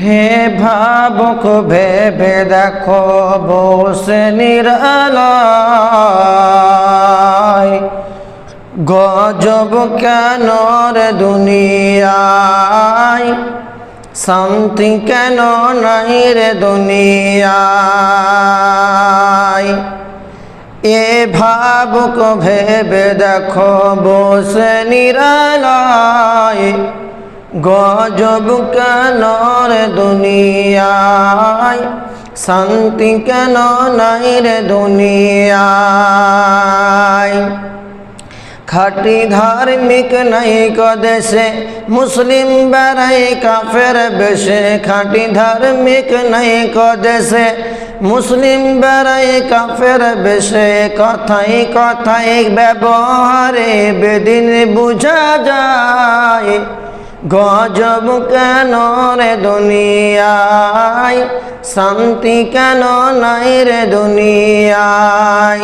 হে ভাবুক, ভেবে দেখো বসে নিরালায়। গজব কেন রে দুনিয়ায়? শান্তি কেন নাই রে দুনিয়ায়? এ ভাবুক, ভেবে দেখো বসে নিরালায়। গজব কেন রে দুনিয়ায়? শান্তি কেন নাই রে দুনিয়ায়? খাটি ধার্মিক নাই কদেশে, মুসলিম বেড়াই কাফের বেশে। খাটি ধার্মিক নাই কদেশে, মুসলিম বেড়াই কাফের বেশে। কথাই কথাই ব্যবহারে বেদিন বুঝা যায়। গজব কেন রে দুনিয়ায়? শান্তি কেন নাই রে দুনিয়ায়?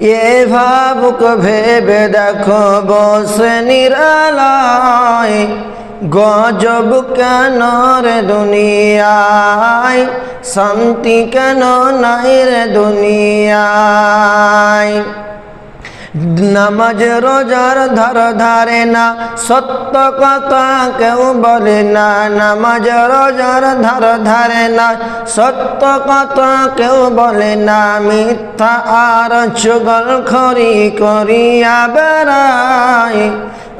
এ ভাবুক ভেবে দেখো বসে নিরালায়। গজব কেন রে দুনিয়ায়? শান্তি কেন নাই রে দুনিয়ায়? নামাজ রোজার ধার ধারে না সত্য কথা কেউ বলে না নামাজ রোজার ধার ধারে না সত্য কথা কেউ বলে না মিথ্যা আর চুগল খরি করিয়া বেড়ায়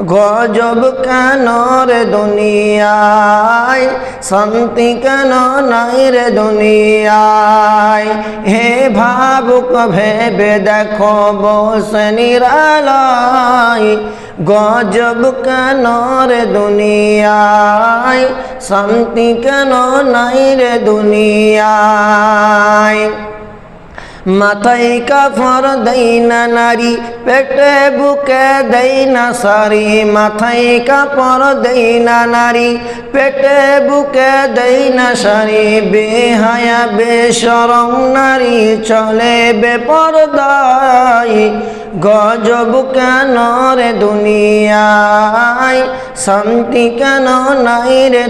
গজব কেন রে দুনিয়ায়? শান্তি কেন নাই রে দুনিয়ায়? হে ভাবুক, ভেবে দেখো বসে নিরালায়। গজব কেন রে দুনিয়ায়? শান্তি কেন নাই রে দুনিয়ায়? মাথায় কাফর দেই না নারী, পেটে বুকে দেই না সারি। মাথায় কাপড় দেই না নারী, পেটে বুকে দেই না সারি। বেহায়া বেসরম নারী চলে বেপরদায়। গজব কেন রে দুনিয়ায়? শান্তি কেন নাই রে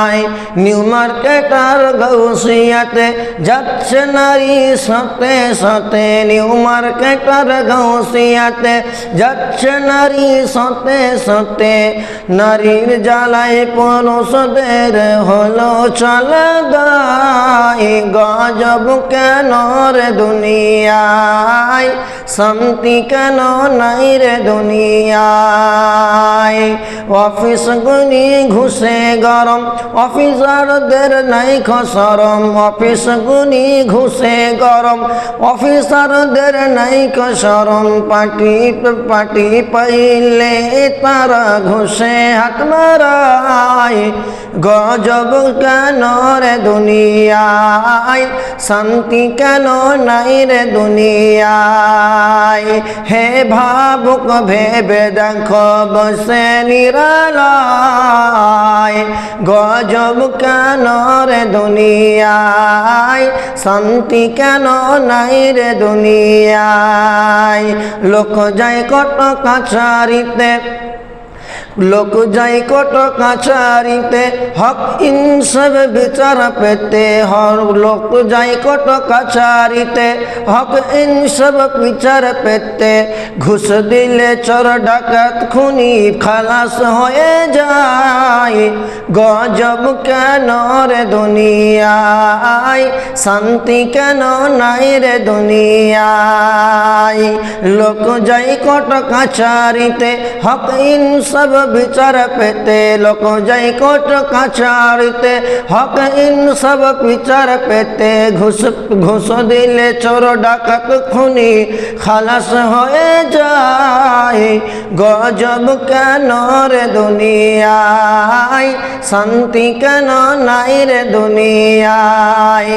দুনিয়ায় নিউ মার্কেটার গৌসিয়াতে যাচ্ছে নারী সতে সতে নিউ মার্কেটার গৌসিয়াতে যাচ্ছে নারী সতে সতে নারীর জ্বালায় পুরুষদের হলো চলে গায় গজব কেন রে দুনিয়ায়? শান্তি কেন নাই রে দুনিয়ায়? অফিস গুনি ঘুষে গরম অফিসারদের নাই খসরম অফিস গুনি ঘুষে গরম। অফিসারদের নাই খসরম পাটি পাটি পাইলে তারা ঘুষে হাত মারায় গজব কেন রে দুনিয়ায়? শান্তি কেন নাই রে দুনিয়ায়? হে ভাবুক, ভেবে দেখো, বসে নিরালায় গজব কেন রে দুনিয়ায়? শান্তি কেন নাই রে দুনিয়ায়? লোক যায় কত কাছারিতে লোক যাই কত কাছারিতে হক ইনসব বিচার পেতে হর। লোক যাই কত কাছারিতে হক ইনসব বিচার পেতে। ঘুষ দিলে চোর ডাকাত খুনি খালাস হয়ে যায়। গজব কেন রে দুনিয়ায়? শান্তি কেন নাই রে দুনিয়ায়? লোক যাই কত কাছারিতে হক ইনসব বিচার পেতে। লোক যাই কোট কাছাড়িতে হক ইন সব বিচার পেতে। ঘুষ ঘুষ দিলে চোর ডাকাত খুনি খালাস হয়ে যায়। গজব কেন রে দুনিয়ায়? শান্তি কেন নাই রে দুনিয়ায়?